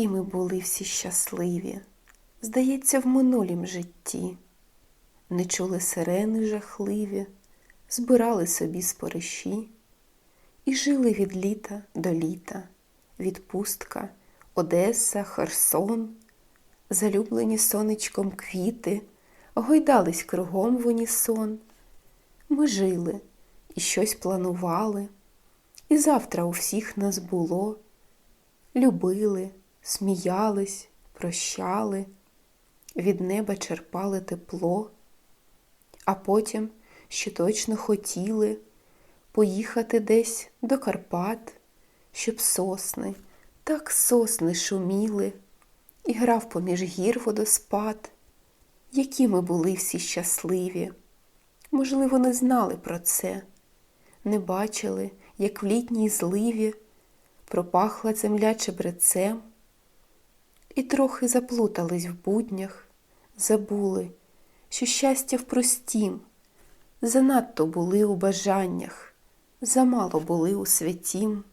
які ми були всі щасливі, здається, в минулім житті. Не чули сирени жахливі, збирали собі спориші і жили від літа до літа, відпустка, Одеса, Херсон, залюблені сонечком квіти, гойдались кругом в унісон. Ми жили і щось планували, і завтра у всіх нас було. Любили, сміялись, прощали, від неба черпали тепло, а потім ще точно хотіли поїхати десь до Карпат, щоб сосни, так сосни шуміли, і грав поміж гір водоспад, які ми були всі щасливі. Можливо, не знали про це, не бачили, як в літній зливі пропахла земля чебрецем, і трохи заплутались в буднях, забули, що щастя в простім, занадто були у бажаннях, замало були у святім.